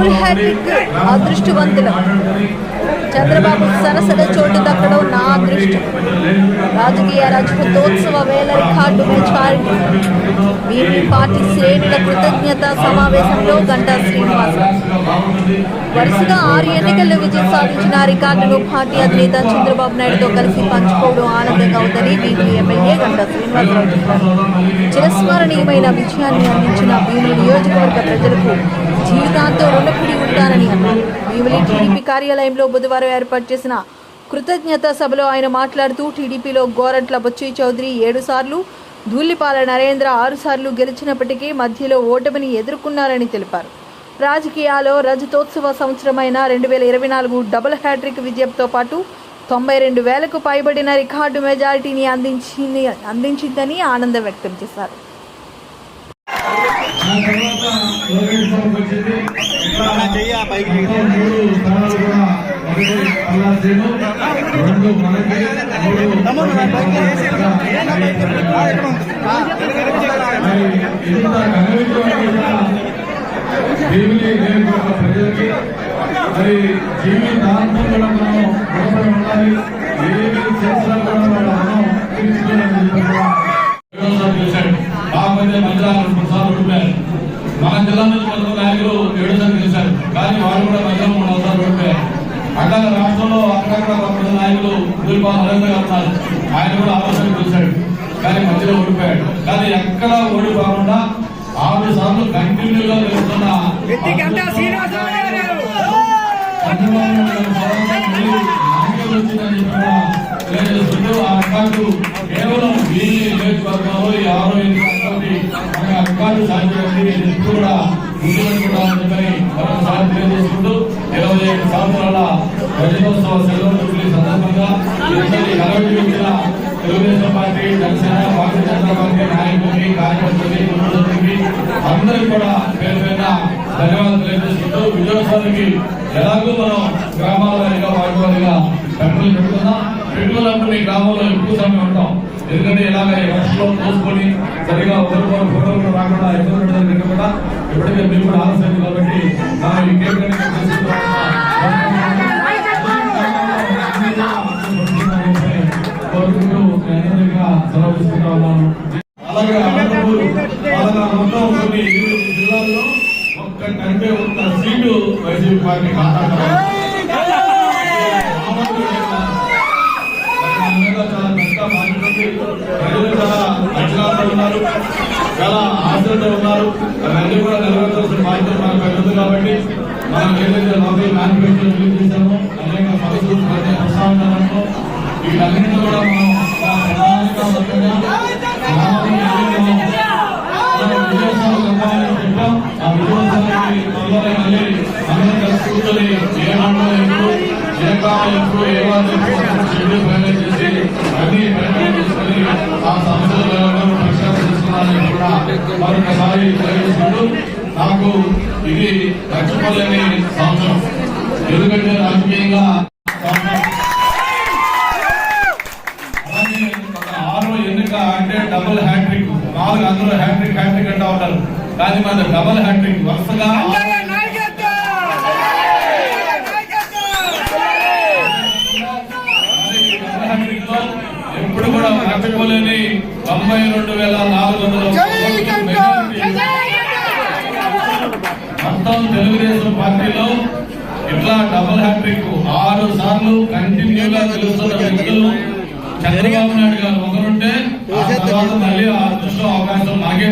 Double hat trick Chandrababu సరసన చోటు దక్కడం నా అదృష్టం. రాజకీయ రజతోత్సవ వేల రికార్డు మెజారిటీ బీపీ పార్టీ శ్రేణుల కృతజ్ఞత సమావేశంలో గంటా శ్రీనివాస వరుసగా ఆరు ఎన్నికల్లో విజయం సాధించిన రికార్డును పార్టీ అధినేత చంద్రబాబు నాయుడుతో కలిసి పంచుకోవడం ఆనందంగా ఉందని బీపీ ఎమ్మెల్యే గంటా శ్రీనివాసరావు చిరస్మరణీయమైన విజయాన్ని అందించిన భీముల నియోజకవర్గ ప్రజలకు జీవితాంతో రుణపడి ఉంటానని అన్నారు. భీమిలి టీడీపీ కార్యాలయంలో బుధవారం ఏర్పాటు చేసిన కృతజ్ఞత సభలో ఆయన మాట్లాడుతూ టీడీపీలో గోరంట్ల బొచ్చి చౌదరి ఏడు సార్లు ధూళిపాల నరేంద్ర ఆరుసార్లు గెలిచినప్పటికీ మధ్యలో ఓటమిని ఎదుర్కొన్నారని తెలిపారు. రాజకీయాల్లో రజతోత్సవ సంవత్సరమైన రెండు వేల ఇరవై నాలుగు డబుల్ హ్యాట్రిక్ విజయంతో పాటు తొంభై రెండు వేలకు పైబడిన రికార్డు మెజారిటీని అందించింది అందించిందని ఆనందం వ్యక్తం చేశారు. ఆ తర్వాత లోకేష్ బాబుకి వచ్చింది మూడు స్థానాలు కూడా ఒకటి పల్లాసీను రెండు మనకి మూడు ఇంత ప్రజలకి మరి జీవి దాంతో కూడా మనం ఉండాలి ఏమి చేసినా కూడా వాళ్ళ రుణం తీర్చుకోవాలని చెప్పి కూడా విరోధాలు చేశాడు మధ్యలో రెండు సార్లు ఓడిపోయారు మన జిల్లా నుంచి కొంతమంది నాయకులు ఏడు సార్లు గెలిచారు కానీ వాళ్ళు కూడా మధ్యలో మూడు సార్లు ఓడిపోయారు అట్లాగే రాష్ట్రంలో అక్కడక్కడ కొంతమంది నాయకులు దూరిపా నరేంద్ర గారు ఉన్నారు. ఆయన కూడా ఆలోచన గెలిచాడు కానీ మధ్యలో ఓడిపోయాడు. కానీ ఎక్కడ ఓడిపోకుండా ఆరు సార్లు కంటిన్యూగా గెలుస్తున్న చంద్రబాబు నాయుడు గారి కేవలం ఈ నియోజకవర్గంలో ఈ ఆరో ఎన్నికలతోటి మన రికార్డు సాధించడానికి ఎప్పుడు కూడా గుర్తుపెట్టుకుంటామని చెప్పని మరొకసారి తెలియజేసుకుంటూ ఇరవై ఐదు సంవత్సరాల రజతోత్సవ సెలవు సందర్భంగా ఇద్దరి కలవటి వచ్చిన తెలుగుదేశం పార్టీ జనసేన భారతీయ జనతా పార్టీ నాయకులకి కార్యకర్తలకి కుటుంబానికి అందరికి కూడా పేరు పైన ధన్యవాదాలు తెలియజేసుకుంటూ విజయోత్సవానికి ఎలాగో మనం గ్రామాల వారిగా వాడుకోవాలిగా డబ్బులు పెట్టుకుందాం పెట్టుబడులంటూ మీ గ్రామంలో ఎక్కువ సమయం ఉంటాం ఎందుకంటే ఇలాగ వర్షంలో పోసుకొని సరిగా ఒకరికొకరు ఫోటోలు రాకుండా ఎక్కువ పెట్టడం పెట్టకుండా ఇప్పటికే మీరు కూడా ఆలస్యం కాబట్టి నా ఈ కేక్ కోరుకుంటూ మీ సెలవు తీసుకుంటా ఉన్నాను అలాగే అనంతపూర్ అలాగే మొత్తం కొన్ని జిల్లాల్లో ఒక్క కంటే ఉన్న సీటు వైసీపీ పార్టీ ఖాతా ప్రజలు చాలా ఉన్నారు చాలా ఆశలతో ఉన్నారు అవన్నీ కూడా నెరవేర్చాల్సిన బాధ్యత మనకు పెద్దది కాబట్టి మనం ఏదైతే మేనిఫెస్టో రిలీజ్ చేశామో అనేక పథకాలు ప్రతి ప్రస్తావనలో వీటన్నింటినీ కూడా మనం విజయోత్సవాలు ఏ ఏ ఏ వాళ్ళు మరొకసారి తెలియజేసుకుంటూ నాకు ఇది మర్చిపోలేని సంవత్సరం. ఎందుకంటే రాజకీయంగా అలాగే ఆరో ఎన్నిక అంటే డబుల్ హ్యాట్రిక్ నాలుగు అందరూ హ్యాట్రిక్ హ్యాట్రిక్ అంటూ ఉంటారు. కానీ మన డబుల్ హ్యాట్రిక్ వరుసగా మొత్తం తెలుగుదేశం పార్టీలో ఇట్లా డబుల్ హ్యాట్రిక్ ఆరు సార్లు కంటిన్యూగా గెలుస్తున్న వ్యక్తులు చంద్రబాబు నాయుడు గారు ఒకరుంటే ఆ తర్వాత మళ్ళీ ఆ దృష్టిలో అవకాశం నాగే